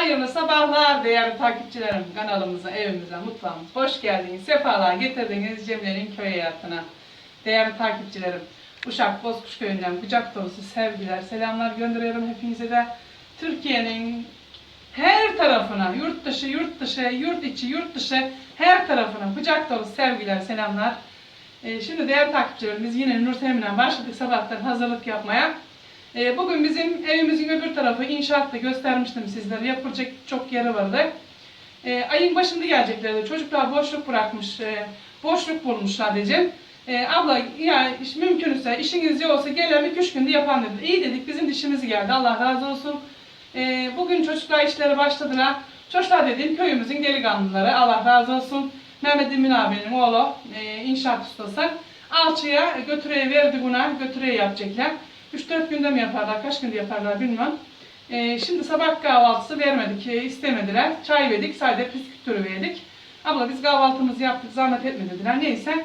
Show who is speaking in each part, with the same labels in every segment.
Speaker 1: Hayırlı sabahlar değerli takipçilerim kanalımıza, evimize, mutfağımıza hoş geldiniz. Sefalar getirdiniz Cemre'nin köy hayatına. Değerli takipçilerim, Uşak Bozkuş Köyü'nden kucak dolusu sevgiler, selamlar gönderiyorum hepinize de. Türkiye'nin her tarafına, yurt dışı, yurt dışı, yurt içi, yurt dışı her tarafına kucak dolusu sevgiler, selamlar. Ee, şimdi değerli takipçilerimiz yine Nur Semin'e başladık sabahtan hazırlık yapmaya. Ee, bugün bizim evimizin öbür tarafı inşaatta göstermiştim sizlere. Yapılacak çok yeri vardı. Ee, ayın başında geleceklerdi. Çocuklar boşluk bırakmış, e, boşluk bulmuş sadece. Ee, abla ya iş mümkünse işiniz yoksa gelen iki üç günde yapan dedi. İyi dedik bizim dişimiz geldi. Allah razı olsun. Ee, bugün çocuklar işleri başladılar. Çocuklar dediğim köyümüzün delikanlıları. Allah razı olsun. Mehmet Emin abinin oğlu e, inşaat ustası. Alçıya götüreye verdi buna. Götüreye yapacaklar. 3-4 günde mi yaparlar, kaç günde yaparlar bilmem. Ee, şimdi sabah kahvaltısı vermedik, e, istemediler. Çay verdik, sadece püskürtürü verdik. Abla biz kahvaltımızı yaptık, zahmet etme dediler. Neyse.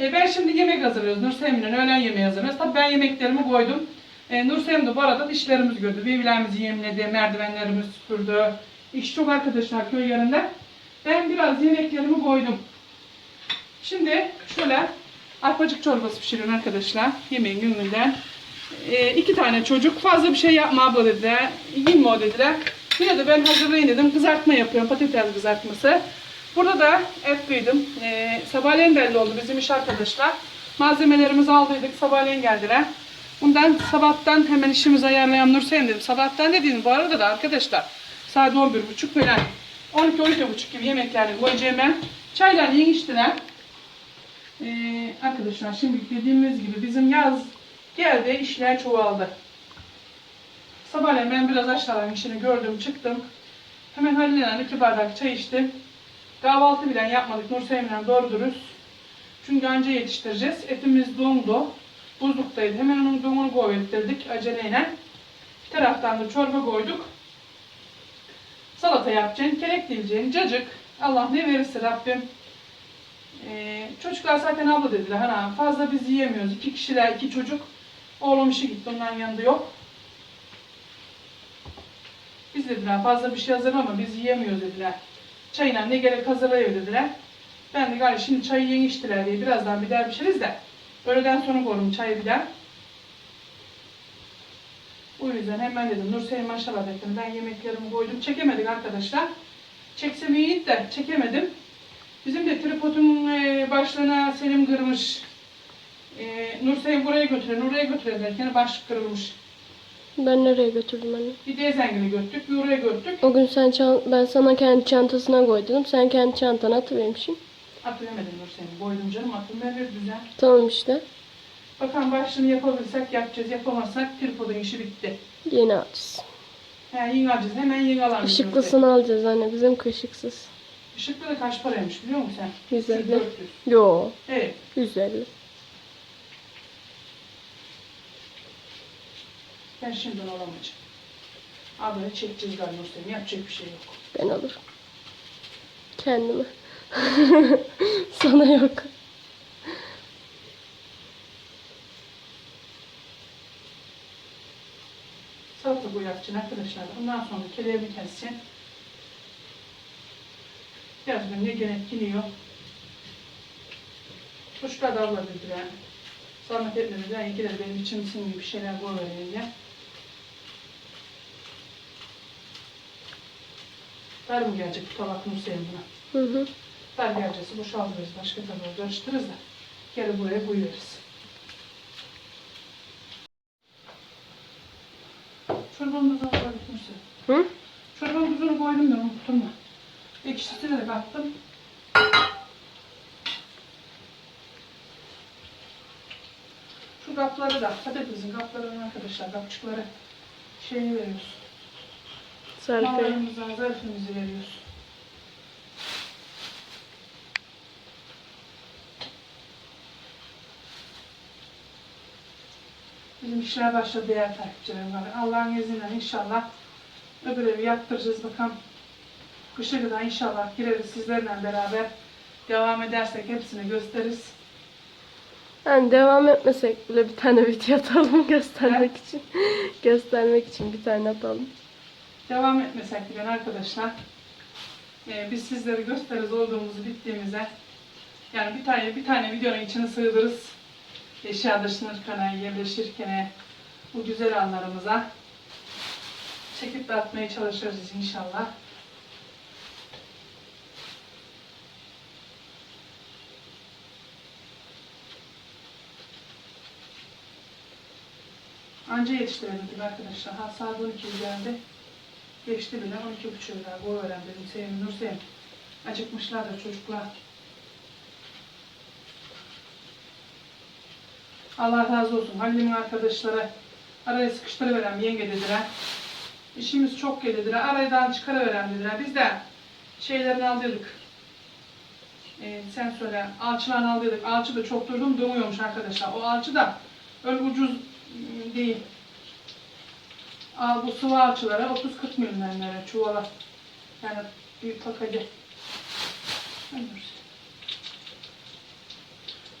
Speaker 1: Ee, ben şimdi yemek hazırlıyoruz. Nursem'le öğlen yemeği hazırlıyoruz. Tabii ben yemeklerimi koydum. Ee, Nursem de bu arada işlerimizi gördü. Birbirlerimizi yemledi, merdivenlerimizi süpürdü. İş çok arkadaşlar köy yerinde. Ben biraz yemeklerimi koydum. Şimdi şöyle arpacık çorbası pişiriyorum arkadaşlar. Yemeğin gününden. Ee, iki tane çocuk fazla bir şey yapma abla dediler. Yiyeyim o dediler. Yine de ben hazırlayın dedim. Kızartma yapıyorum. Patates kızartması. Burada da et kıydım. Ee, sabahleyin belli oldu bizim iş arkadaşlar. Malzemelerimizi aldıydık. Sabahleyin geldiler. Bundan sabahtan hemen işimizi ayarlayan Nursen dedim. Sabahtan dediğim bu arada da arkadaşlar saat 11.30 falan 12-12.30 gibi yemeklerini koyacağım ben. Çaylar yiyin içtiler. Ee, arkadaşlar şimdi dediğimiz gibi bizim yaz geldi işler çoğaldı. Sabahleyin ben biraz aşağıdan işini gördüm çıktım. Hemen Halil'le iki bardak çay içtim. Kahvaltı bile yapmadık Nursevim'le doğru dürüst. Çünkü anca yetiştireceğiz. Etimiz dondu. Buzluktaydı. Hemen onun donunu koyuttirdik aceleyle. Bir taraftan da çorba koyduk. Salata yapacaksın, kelek dileyeceksin, cacık. Allah ne verirse Rabbim. Ee, çocuklar zaten abla dediler. Hani fazla biz yiyemiyoruz. İki kişiler, iki çocuk. Oğlum işe gitti, onların yanında yok. Biz dediler fazla bir şey hazırlama, biz yiyemiyoruz dediler. Çayına ne gerek hazırlayıyor dediler. Ben de galiba şimdi çayı yeni içtiler diye birazdan bir daha pişiririz de. Öğleden sonra koydum çayı bir daha. O yüzden hemen dedim Nursel maşallah dedim ben yemeklerimi koydum. Çekemedik arkadaşlar. Çeksem iyiydi de çekemedim. Bizim de tripodun e, başlığına Selim kırmış. E, Nursel buraya götüre, oraya götüre derken başlık kırılmış.
Speaker 2: Ben nereye götürdüm anne?
Speaker 1: Bir Dezengil'e götürdük, bir oraya götürdük.
Speaker 2: O gün sen çan- ben sana kendi çantasına koydum. Sen kendi çantana atıvermişsin.
Speaker 1: Hatırlamadım Nursel'i. Boydum canım aklım verir düzen.
Speaker 2: Tamam işte.
Speaker 1: Bakalım başlığını yapabilirsek yapacağız. Yapamazsak tripodun işi bitti.
Speaker 2: Yeni alacağız.
Speaker 1: He yeni alacağız. Hemen yeni alalım.
Speaker 2: Işıklısını alacağız anne. Bizim kışıksız.
Speaker 1: Işıklı da kaç paraymış biliyor musun sen?
Speaker 2: 150.
Speaker 1: 400.
Speaker 2: Yo.
Speaker 1: Evet.
Speaker 2: 150.
Speaker 1: Ben şimdiden alamayacağım. Abi çekeceğiz galiba Nursel'in. Yapacak bir şey yok.
Speaker 2: Ben alırım. Kendime. Sana yok.
Speaker 1: Salata bu yapacaksın arkadaşlar. Ondan sonra keleğimi keseceksin. Biraz gün ne gerek geliyor. Kuşlar da abla dedi yani. Zahmet etmediler. İki de benim içim sim gibi şeyler koyuvereyim diye. Dar mı gelecek bu tabak buna?
Speaker 2: Hı hı.
Speaker 1: Dar gelecekse boşaltırız. Başka tabağa karıştırırız da. Geri buraya koyuyoruz. Çorbamı da koyduk Nursel.
Speaker 2: Hı?
Speaker 1: Tuzunu koydum ben unutturma. Ekşisini de kattım. Şu kapları da, patatesin kaplarını arkadaşlar, kapçıkları şeyini veriyoruz. Mallarımıza zarfımızı veriyoruz. Bizim işler başladı değerli takipçilerim var. Allah'ın izniyle inşallah öbür evi yaptıracağız bakalım. Kışa kadar inşallah gireriz sizlerle beraber devam edersek hepsini gösteririz.
Speaker 2: Yani devam etmesek bile bir tane video atalım göstermek için. göstermek için bir tane atalım.
Speaker 1: Devam etmesek bile arkadaşlar e, biz sizlere gösteririz olduğumuzu bittiğimize yani bir tane bir tane videonun içine sığdırırız eşya taşınırken yerleşirken bu güzel anlarımıza çekip de atmaya çalışırız inşallah. Anca yetiştiremedik arkadaşlar. Ha saat 12 geldi. Geçti bile 12 kadar bu öğren dedim. Sevim Nur Sevim. Acıkmışlardır çocuklar. Allah razı olsun. Halil'imin arkadaşları araya sıkıştırıveren yenge dediler. İşimiz çok geldiler. Aradan çıkarıveren dediler. Biz de şeylerini aldıydık. Ee, sen söyle. Alçılarını aldıydık. Alçı da çok duydum dumuyormuş arkadaşlar. O alçı da öyle ucuz ım, değil. Aa, bu sıvı alçılara 30-40 milimlere çuvala. Yani bir paketi.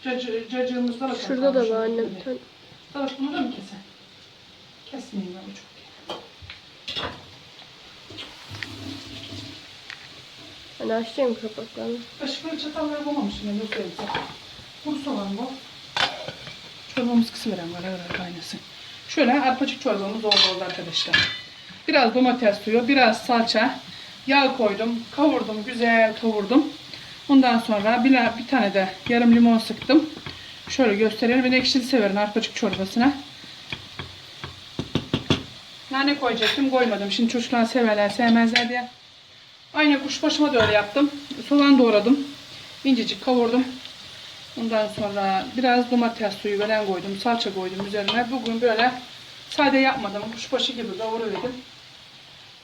Speaker 1: Cacı, cacığımızda da
Speaker 2: Şurada da var annem.
Speaker 1: Salak bunu da mı kesen? Kesmeyeyim ben değil.
Speaker 2: Hani açayım kapaklarını.
Speaker 1: Kaşıkları çatalları bulmamışım ben göstereyim sana. Kuru soğan bu. Çorbamız kısa veren var ara kaynasın. Şöyle arpacık çorbamız oldu oldu arkadaşlar. Biraz domates suyu, biraz salça, yağ koydum, kavurdum, güzel kavurdum. Ondan sonra bir, bir tane de yarım limon sıktım. Şöyle gösterelim. Ben ekşili severim arpacık çorbasına. Nane koyacaktım, koymadım. Şimdi çocuklar severler, sevmezler diye. Aynı kuşbaşıma da öyle yaptım. Soğan doğradım. İncecik kavurdum. Ondan sonra biraz domates suyu falan koydum. Salça koydum üzerine. Bugün böyle sade yapmadım. Kuşbaşı gibi kavuruverdim.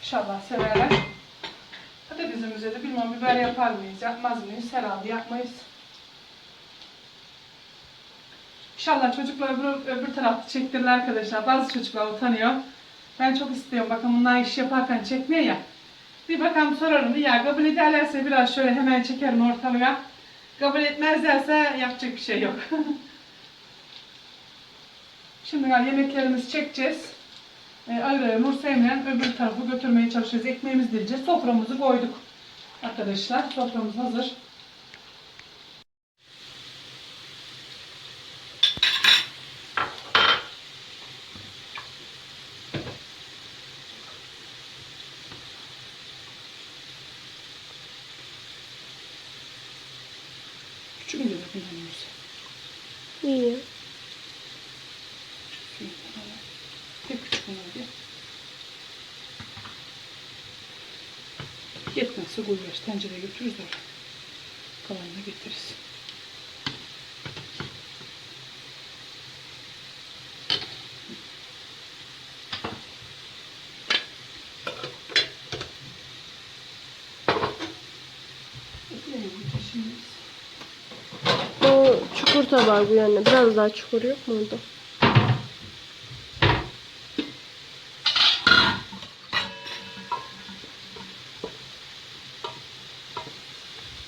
Speaker 1: İnşallah severler. Patatesimize de bilmem biber yapar mıyız, yapmaz mıyız? Herhalde yapmayız. İnşallah çocuklar öbür, öbür tarafta çektirirler arkadaşlar. Bazı çocuklar utanıyor. Ben çok istiyorum. Bakın bunlar iş yaparken çekmiyor ya. Bir bakalım sorarım. Ya kabul ederlerse biraz şöyle hemen çekerim ortalığa. Kabul etmezlerse yapacak bir şey yok. Şimdi yani yemeklerimizi çekeceğiz. E, ayrı Nur Sevmeyen öbür tarafı götürmeye çalışacağız. Ekmeğimizi dileceğiz. Soframızı koyduk. Arkadaşlar soframız hazır. Kullanıyoruz?
Speaker 2: Ya.
Speaker 1: Tek küçük diye. Yetmezse koyuyoruz. Tencereye götürürüz oraya. Kalanını getiririz. Ekmeği şimdi.
Speaker 2: O çukur tabağı bu yönde. Biraz daha çukur yok mu orada?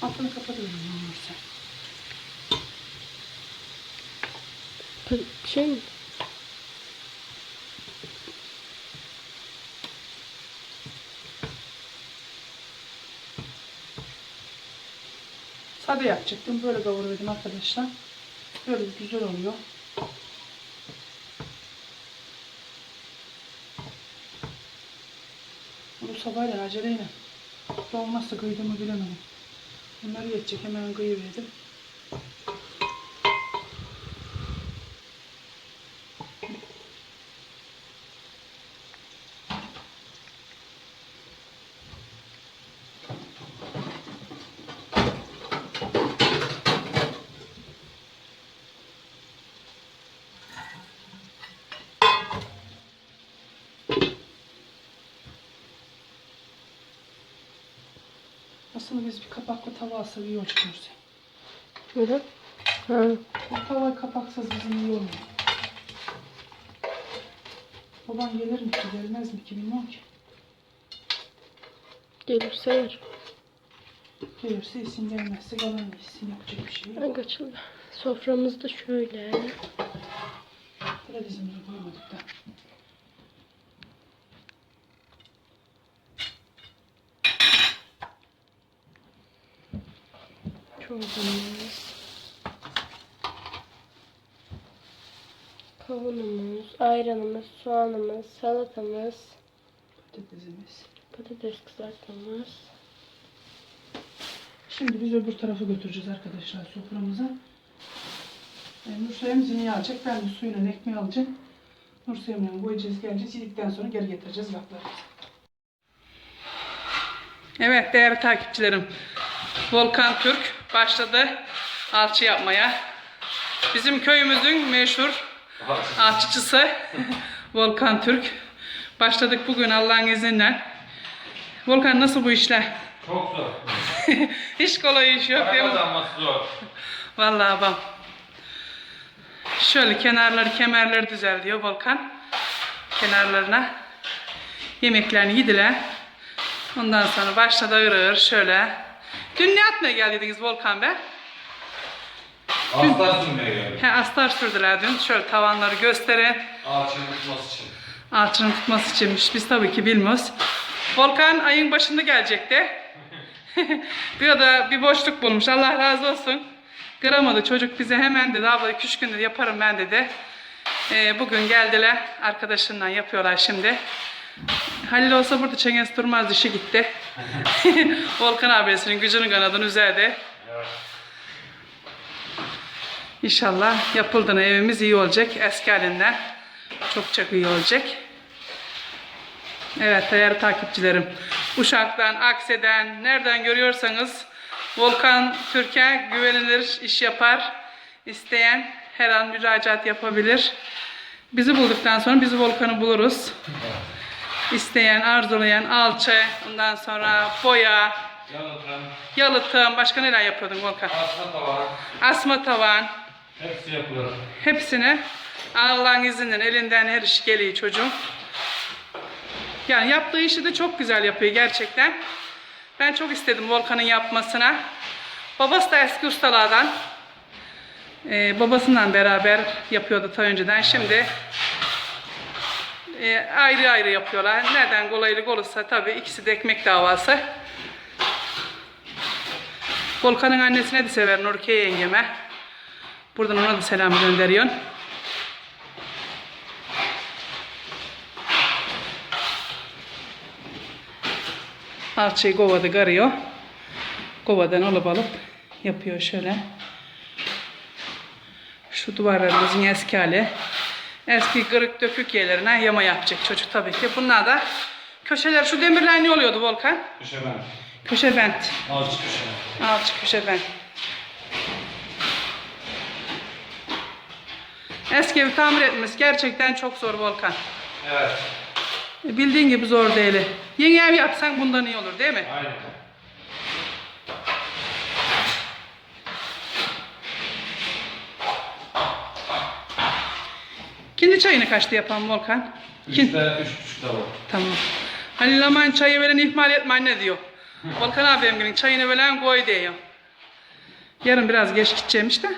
Speaker 1: Altını kapatıyorum
Speaker 2: Şey mi?
Speaker 1: Sade yapacaktım. Böyle kavuruyordum arkadaşlar. Böyle güzel oluyor. Bunu sabahleyin aceleyle. Olmazsa kıydığımı bilemedim. Bunları yetecek. Hemen kıyıverdim. Aslında biz bir kapaklı tava alsak iyi olacak Nurse.
Speaker 2: Neden? Ha.
Speaker 1: Bu tava kapaksız bizim iyi olmuyor. Baban gelir mi ki gelmez mi ki bilmem ki.
Speaker 2: Gelirse yer.
Speaker 1: Gelirse isim gelmezse kalan isim yapacak bir şey yok.
Speaker 2: Ben kaçıldı. Soframız da şöyle.
Speaker 1: Patatesimizi koymadık da.
Speaker 2: Çorbamız. Kavunumuz, ayranımız, soğanımız, salatamız,
Speaker 1: Patatesimiz.
Speaker 2: patates kızartmamız.
Speaker 1: Şimdi biz öbür tarafa götüreceğiz arkadaşlar soframıza. E, Nursay'ımız yine alacak. Ben de suyuna ekmeği alacağım. Nursay'ımla koyacağız geleceğiz. Yedikten sonra geri getireceğiz kaplarımızı. Evet değerli takipçilerim. Volkan Türk başladı alçı yapmaya. Bizim köyümüzün meşhur alçıcısı Volkan Türk. Başladık bugün Allah'ın izniyle. Volkan nasıl bu işler?
Speaker 3: Çok zor.
Speaker 1: Hiç kolay iş yok
Speaker 3: Para
Speaker 1: değil mi?
Speaker 3: kazanması zor.
Speaker 1: Vallahi bak. Şöyle kenarları kemerleri düzel diyor Volkan. Kenarlarına. Yemeklerini yediler. Ondan sonra başladı ağır şöyle. Dün ne atmaya geldiydiniz Volkan be?
Speaker 3: Astar sürmeye geldik.
Speaker 1: He astar sürdüler dün. Şöyle tavanları gösterin.
Speaker 3: Ağaçın tutması için.
Speaker 1: Alçının tutması içinmiş. Biz tabii ki bilmiyoruz. Volkan ayın başında gelecekti. bir da bir boşluk bulmuş. Allah razı olsun. Kıramadı çocuk bize hemen dedi. Abla küç günde yaparım ben dedi. Ee, bugün geldiler. Arkadaşından yapıyorlar şimdi. Halil olsa burada çengesi durmaz işi gitti. Volkan abisinin gücünü kanadını üzerdi.
Speaker 3: Evet.
Speaker 1: İnşallah yapıldığında evimiz iyi olacak. Eski halinden çok çok iyi olacak. Evet değerli takipçilerim. Uşak'tan, Akse'den, nereden görüyorsanız Volkan Türkiye güvenilir iş yapar. İsteyen her an müracaat yapabilir. Bizi bulduktan sonra bizi Volkan'ı buluruz. İsteyen, arzulayan alçı, ondan sonra boya,
Speaker 3: Yalıtım,
Speaker 1: yalıtım, başka neler yapıyordun Volkan?
Speaker 3: asma tavan,
Speaker 1: Asma tavan,
Speaker 3: hepsi yapılır.
Speaker 1: Hepsini Allah'ın izniyle elinden her iş geliyor çocuğum. Yani yaptığı işi de çok güzel yapıyor gerçekten. Ben çok istedim Volkan'ın yapmasına. Babası da eski ustalardan. Ee, babasından beraber yapıyordu ta önceden. Şimdi e, ayrı ayrı yapıyorlar. Nereden kolaylık olursa tabii ikisi de ekmek davası. Volkan'ın annesine de sever Nurkiye yengeme. Buradan ona da selam gönderiyorsun. Alçıyı kovada karıyor. Kovadan alıp alıp yapıyor şöyle. Şu duvarlarımızın eski hali. Eski kırık dökük yerlerine yama yapacak çocuk tabii ki. Bunlar da köşeler şu demirler ne oluyordu Volkan?
Speaker 3: Köşe ben.
Speaker 1: Köşe bent.
Speaker 3: Alçı köşe.
Speaker 1: Alçı köşe bent. Eski evi tamir etmesi gerçekten çok zor Volkan.
Speaker 3: Evet.
Speaker 1: E, Bildiğin gibi zor değil. Yeni ev yapsan bundan iyi olur değil mi?
Speaker 3: Aynen.
Speaker 1: Kendi çayını kaçta yapan Volkan? Kin-
Speaker 3: Üçte üç buçuk tabak.
Speaker 1: Tamam. Halil Aman çayı veren ihmal etme anne diyor. Volkan abimginin çayını veren koy diyor. Yarın biraz geç gideceğim işte.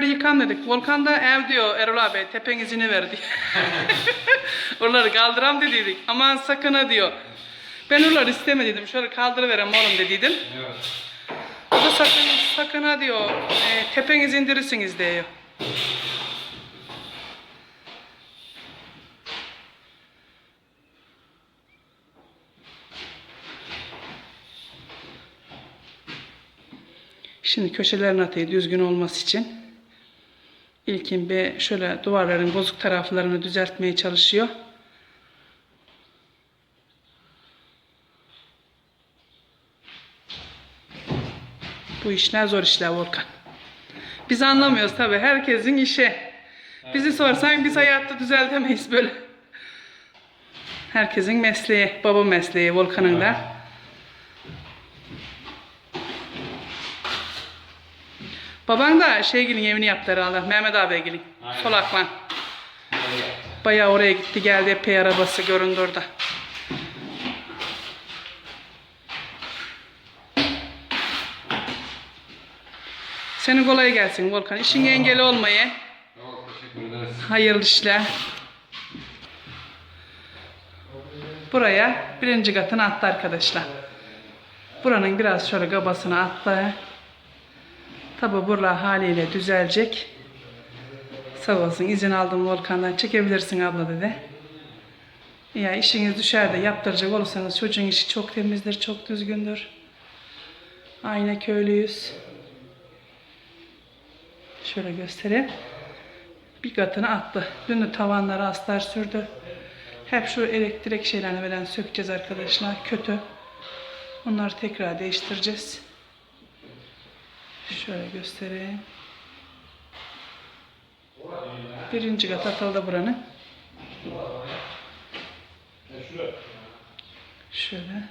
Speaker 1: Kemerleri yıkan dedik. Volkan da ev diyor Erol abi tepengizini ver diyor. oraları kaldıram dediydik. Aman sakın ha diyor. Ben oraları istemediydim. Şöyle kaldırıverem oğlum dediydim.
Speaker 3: Evet.
Speaker 1: O da sakın sakın ha diyor. E, tepenizi indirirsiniz diyor. Şimdi köşelerin atayı düzgün olması için ilkin bir şöyle duvarların bozuk taraflarını düzeltmeye çalışıyor. Bu işler zor işler Volkan. Biz anlamıyoruz tabi. Herkesin işi. Bizi sorsan biz hayatta düzeltemeyiz böyle. Herkesin mesleği, baba mesleği Volkan'ın da. Baban da şey gelin evini yaptı herhalde. Mehmet abi gelin. Solaklan. Bayağı oraya gitti geldi epey arabası göründü orada. Senin kolay gelsin Volkan. İşin Aa. engeli olmayı.
Speaker 3: Yok,
Speaker 1: Hayırlı işler. Buraya birinci katını attı arkadaşlar. Buranın biraz şöyle gabasını attı. Tabi buralar haliyle düzelecek. Sağ olsun izin aldım Volkan'dan çekebilirsin abla dedi. Ya işiniz düşer de yaptıracak olursanız çocuğun işi çok temizdir, çok düzgündür. Aynı köylüyüz. Şöyle göstereyim bir katını attı. Dün de tavanlara astar sürdü. Hep şu elektrik şeylerini veren sökeceğiz arkadaşlar. Kötü. Onları tekrar değiştireceğiz. Şöyle göstereyim. Birinci kat atıldı buranın. Şöyle.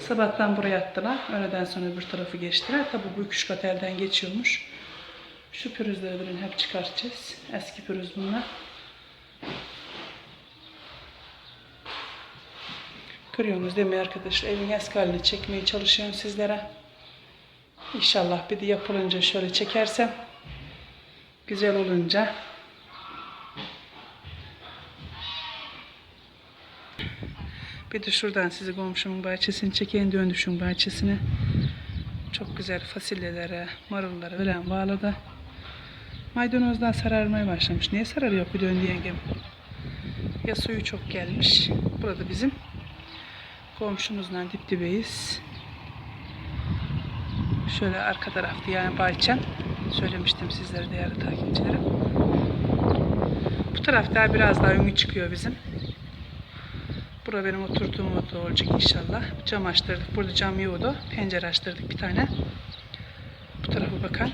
Speaker 1: Sabahtan buraya attılar. Öğleden sonra bir tarafı geçtiler. Tabi bu üç kat elden geçiyormuş. Şu pürüzleri hep çıkartacağız. Eski pürüz bunlar. Görüyorsunuz değil mi arkadaşlar? Evin eski çekmeye çalışıyorum sizlere. İnşallah bir de yapılınca şöyle çekersem güzel olunca bir de şuradan sizi komşumun bahçesini çekeyim döndüşün bahçesini. Çok güzel fasulyelere, marullara falan bağladı. Maydanozdan sararmaya başlamış. Niye sararıyor bu döndü yengem? Ya suyu çok gelmiş. Burada bizim komşumuzla dip dibeyiz. Şöyle arka tarafta yani bahçem. Söylemiştim sizlere değerli takipçilerim. Bu tarafta biraz daha ünlü çıkıyor bizim. Bura benim oturduğum oda olacak inşallah. Cam açtırdık. Burada cam yoktu. Pencere açtırdık bir tane. Bu tarafa bakan.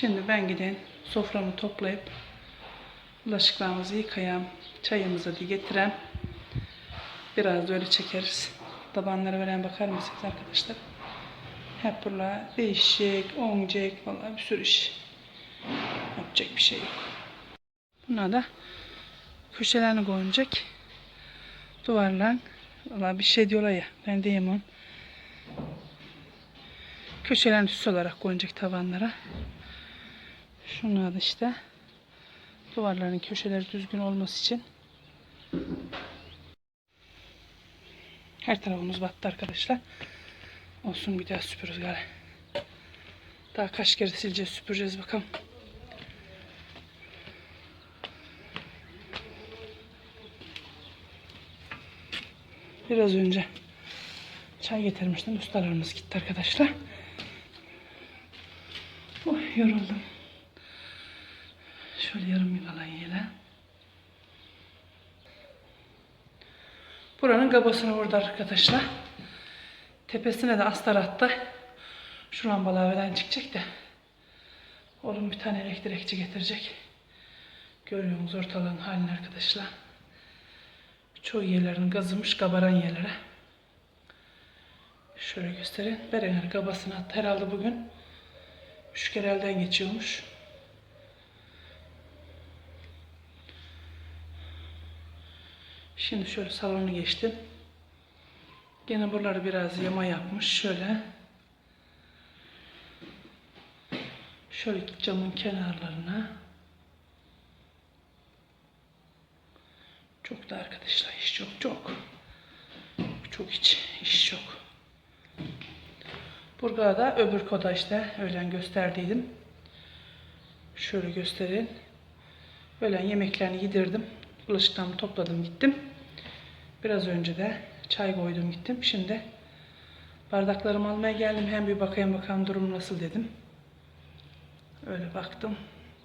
Speaker 1: Şimdi ben gideyim soframı toplayıp bulaşıklarımızı yıkayam, çayımızı da getirem. Biraz da öyle çekeriz. Tabanlara veren bakar mısınız arkadaşlar? Hep buralar değişik, olmayacak, vallahi bir sürü iş. Yapacak bir şey yok. Bunlar da köşelerini koyacak. Duvarlar. Valla bir şey diyorlar ya, ben diyeyim onu. Köşelerini süs olarak koyacak tavanlara. Şunlar işte duvarların köşeleri düzgün olması için her tarafımız battı arkadaşlar. Olsun bir daha süpürürüz gari. Daha kaç kere sileceğiz süpüreceğiz bakalım. Biraz önce çay getirmiştim. Ustalarımız gitti arkadaşlar. Oh, yoruldum. Şöyle yarım yuvalayıyla. Buranın gabasını vurdu arkadaşlar. Tepesine de astar attı. Şu lambalar evden çıkacak da. Oğlum bir tane elektrikçi getirecek. Görüyorsunuz ortalığın halini arkadaşlar. Çoğu yerlerin gazımış kabaran yerlere. Şöyle göstereyim. Berenler gabasını attı herhalde bugün. Üç kere elden geçiyormuş. Şimdi şöyle salonu geçtim. Gene buraları biraz yama yapmış. Şöyle. Şöyle camın kenarlarına. Çok da arkadaşlar iş çok çok. Çok hiç iş çok. Burada da öbür koda işte öğlen gösterdiydim. Şöyle göstereyim. Öğlen yemeklerini yedirdim. Bulaşıklarımı topladım gittim. Biraz önce de çay koydum gittim. Şimdi bardaklarımı almaya geldim. Hem bir bakayım bakalım durum nasıl dedim. Öyle baktım.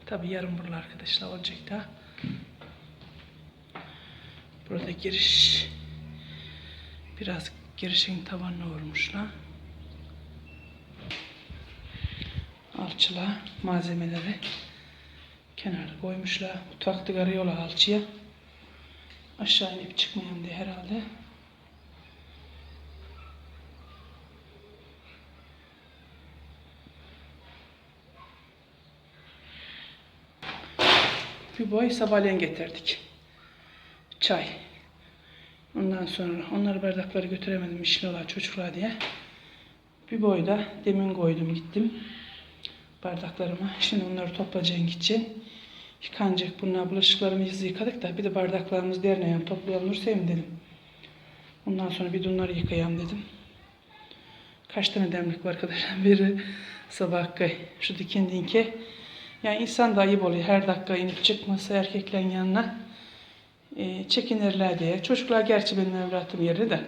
Speaker 1: Tabi yarın burada arkadaşlar olacak da. Burada giriş biraz girişin tavanına vurmuşlar. Alçıla malzemeleri kenara koymuşlar. Mutfakta arıyorlar alçıya. Aşağı inip çıkmayayım diye herhalde. Bir boy sabahleyin getirdik. Çay. Ondan sonra onları bardakları götüremedim işliyorlar çocuklar diye. Bir boy da demin koydum gittim bardaklarıma. Şimdi onları toplayacağım gideceğim. Yıkanacak bunlar bulaşıklarımızı yıkadık da bir de bardaklarımızı derneğe toplayalım Nurseyim dedim. Ondan sonra bir de onları yıkayalım dedim. Kaç tane demlik var arkadaşlar? Biri sabah kay. Şu dikindinki. Yani insan da ayıp oluyor. Her dakika inip çıkması erkeklerin yanına. E, çekinirler diye. Çocuklar gerçi benim evlatım yeri de.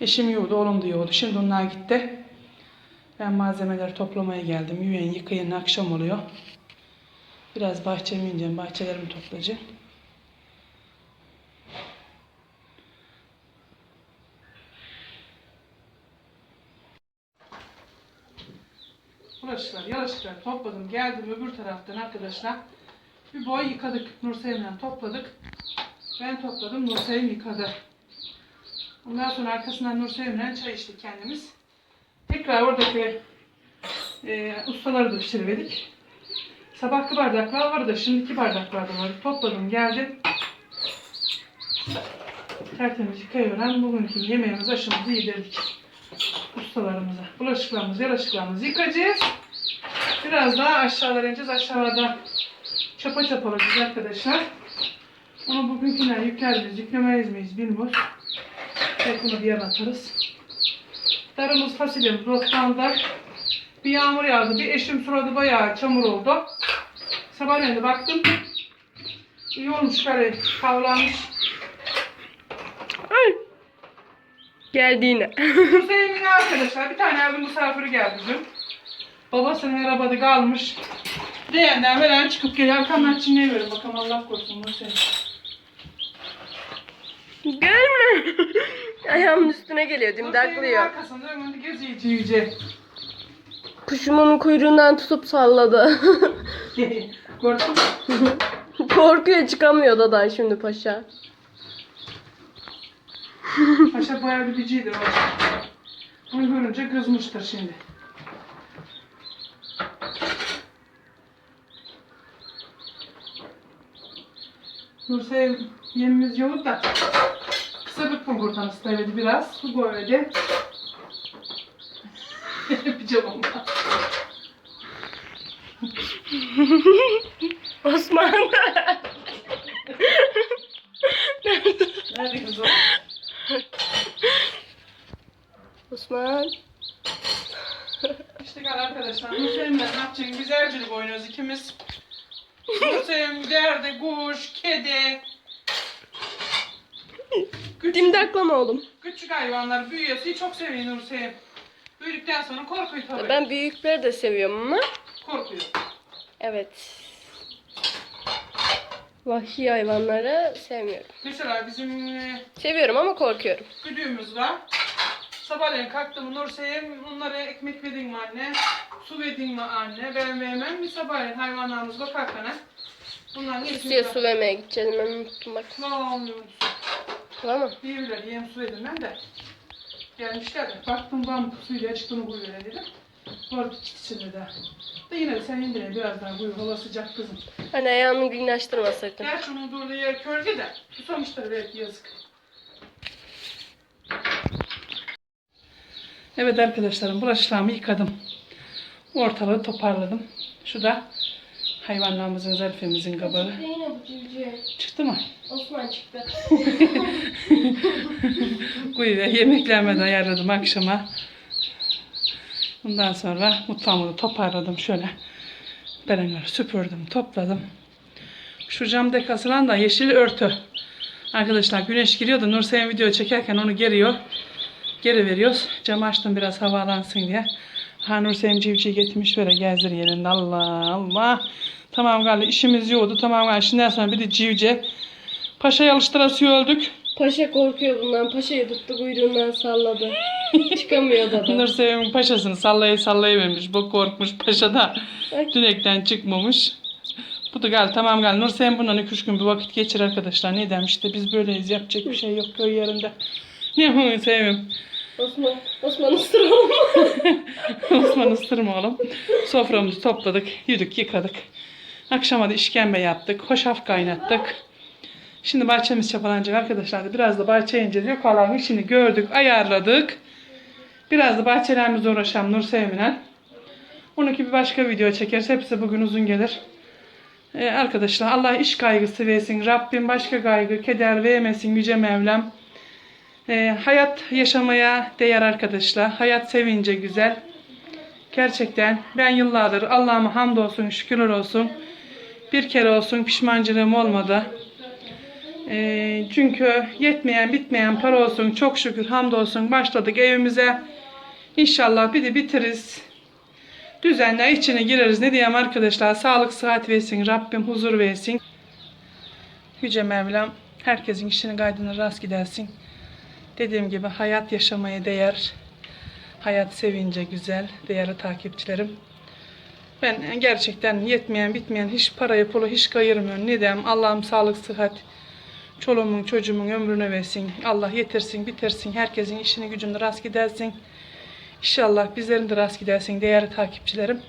Speaker 1: Eşim yiyordu, oğlum da yiyordu. Şimdi onlar gitti. Ben malzemeleri toplamaya geldim. Yüyen yıkayın akşam oluyor. Biraz bahçeme ineceğim. Bahçelerimi toplayacağım. Bulaşıklar, yalaşıklar topladım. Geldim öbür taraftan arkadaşlar. Bir boy yıkadık. Nursevim'le topladık. Ben topladım. Nursevim yıkadı. Ondan sonra arkasından Nursevim'le çay içtik kendimiz. Tekrar oradaki e, ustaları da pişirmedik. Sabahki bardaklar vardı. Şimdiki bardaklar da var. Topladım geldim. Tertemiz yıkayıveren bugünkü yemeğimizi aşımızı yedirdik. Ustalarımıza. Bulaşıklarımızı, yalaşıklarımızı yıkayacağız. Biraz daha aşağılara ineceğiz. Aşağıda çapa çapa olacağız arkadaşlar. Ama bugünküler yükler miyiz, yüklemeyiz miyiz bilmiyoruz. Belki bir yana atarız. Darımız, fasulyemiz, rostanda. Bir yağmur yağdı. Bir eşim suradı bayağı çamur oldu. Sabahleyin de baktım. İyi olmuş böyle kavlanmış.
Speaker 2: Ay. Geldi yine.
Speaker 1: Sevgili arkadaşlar bir tane evde misafiri geldi dün. Babasının arabada kalmış. Leğenden veren çıkıp geliyor. Arkamdan çinliğe verin bakalım Allah korusun bunu seni.
Speaker 2: Gelme. Ayağımın üstüne geliyor, dimdaklıyor.
Speaker 1: arkasında önünde geziyor iyice.
Speaker 2: Kuşumun kuyruğundan tutup salladı.
Speaker 1: Gördün mü?
Speaker 2: Korkuyor çıkamıyor dadan şimdi paşa.
Speaker 1: Paşa bayağı bir bicidir o. Bunu görünce kızmıştır şimdi. Nursel yemimiz yok da kısa bir bulgurdan ıslaydı biraz. Su koydu. Pijamamda.
Speaker 2: Osman.
Speaker 1: Nerede kız o?
Speaker 2: Osman.
Speaker 1: İşte gel arkadaşlar. Yapacağız? Biz evcilik oynuyoruz ikimiz. Nursel derdi kuş, kedi. Küçük,
Speaker 2: Dimdaklama oğlum.
Speaker 1: küçük hayvanlar büyüyorsa çok seviyor Nursel. Büyüdükten sonra korkuyor tabii.
Speaker 2: Ben büyükleri de seviyorum ama.
Speaker 1: Korkuyor.
Speaker 2: Evet. Vahşi hayvanları sevmiyorum.
Speaker 1: Mesela bizim e,
Speaker 2: Seviyorum ama korkuyorum.
Speaker 1: güdüğümüz var. Sabahleyin kalktım Nursel'e onlara ekmek verdin mi anne? Su verdin mi anne? Ben vermem. Bir sabahleyin hayvanlarımız bakarken Bunların
Speaker 2: Süslüye su vermeye gideceğim. Ben unuttum bak.
Speaker 1: Vallahi
Speaker 2: Tamam mı?
Speaker 1: Diyebilirler, yem su edin ben de. Gelmişler de. Baktım ben suyla çıktığını buyur dedim. Orada içinde de. De yine de sen indire biraz daha buyur. Hava sıcak kızım.
Speaker 2: Hani ayağını günlaştırma sakın.
Speaker 1: Gerçi onun durduğu yer kölge de. Susamışlar belki yazık. Evet arkadaşlarım bulaşıklarımı yıkadım. Ortalığı toparladım. Şu da hayvanlarımızın, zarfemizin kabağı.
Speaker 2: Yine bu civciv.
Speaker 1: Çıktı mı?
Speaker 2: Osman çıktı.
Speaker 1: Kuyu ve yemeklerimi de ayarladım akşama. Ondan sonra mutfağımı da toparladım şöyle. Berenleri süpürdüm, topladım. Şu camdaki asılan da yeşil örtü. Arkadaşlar güneş giriyor da Nursey'in video çekerken onu geriyor. Geri veriyoruz. Camı açtım biraz havalansın diye. Ha Nursey'im civciv getirmiş böyle gezdir yerinde. Allah Allah. Tamam galiba işimiz yoktu. Tamam galiba şimdiden sonra bir de civciv. Paşa alıştırası öldük.
Speaker 2: Paşa korkuyor bundan. Paşayı tuttu kuyruğundan salladı. Çıkamıyor dadan.
Speaker 1: Nur Sevim'in paşasını sallayı sallayıvermiş. Bu korkmuş paşa da
Speaker 2: Ay.
Speaker 1: direkten çıkmamış. Bu da gel tamam gel. Nur Sevim bundan 2-3 gün bir vakit geçir arkadaşlar. Ne demiş işte biz böyleyiz yapacak bir şey yok köy yerinde. Ne bu Sevim?
Speaker 2: Osman, Osman ısıralım.
Speaker 1: Osman ıstırma oğlum. Soframızı topladık, yedik, yıkadık. Akşama da işkembe yaptık. Hoşaf kaynattık. Şimdi bahçemiz çapalanacak arkadaşlar. Biraz da bahçe ineceğiz. Yukarılarını şimdi gördük, ayarladık. Biraz da bahçelerimizle uğraşalım Nur Sevim'le. Onunki bir başka video çekeriz. Hepsi bugün uzun gelir. Ee, arkadaşlar Allah iş kaygısı versin. Rabbim başka kaygı, keder vermesin Yüce Mevlam. Ee, hayat yaşamaya değer arkadaşlar. Hayat sevince güzel. Gerçekten ben yıllardır Allah'ıma hamdolsun, şükürler olsun. Bir kere olsun pişmancılığım olmadı. Ee, çünkü yetmeyen bitmeyen para olsun çok şükür hamdolsun başladık evimize. İnşallah bir de bitiririz. Düzenle içine gireriz. Ne diyeyim arkadaşlar sağlık sıhhat versin Rabbim huzur versin. Yüce Mevlam herkesin işini gaydını rast gidersin. Dediğim gibi hayat yaşamaya değer. Hayat sevince güzel değerli takipçilerim. Ben gerçekten yetmeyen bitmeyen hiç parayı pulu hiç kayırmıyorum. Ne diyeyim Allah'ım sağlık sıhhat çoluğumun çocuğumun ömrüne versin. Allah yetirsin bitirsin. Herkesin işini gücünü rast gidersin. İnşallah bizlerin de rast gidersin değerli takipçilerim.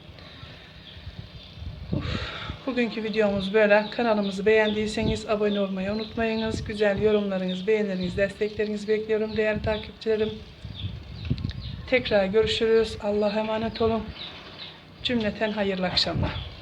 Speaker 1: Uf, bugünkü videomuz böyle. Kanalımızı beğendiyseniz abone olmayı unutmayınız. Güzel yorumlarınız, beğenileriniz, desteklerinizi bekliyorum değerli takipçilerim. Tekrar görüşürüz. Allah'a emanet olun. Cümleten hayırlı akşamlar.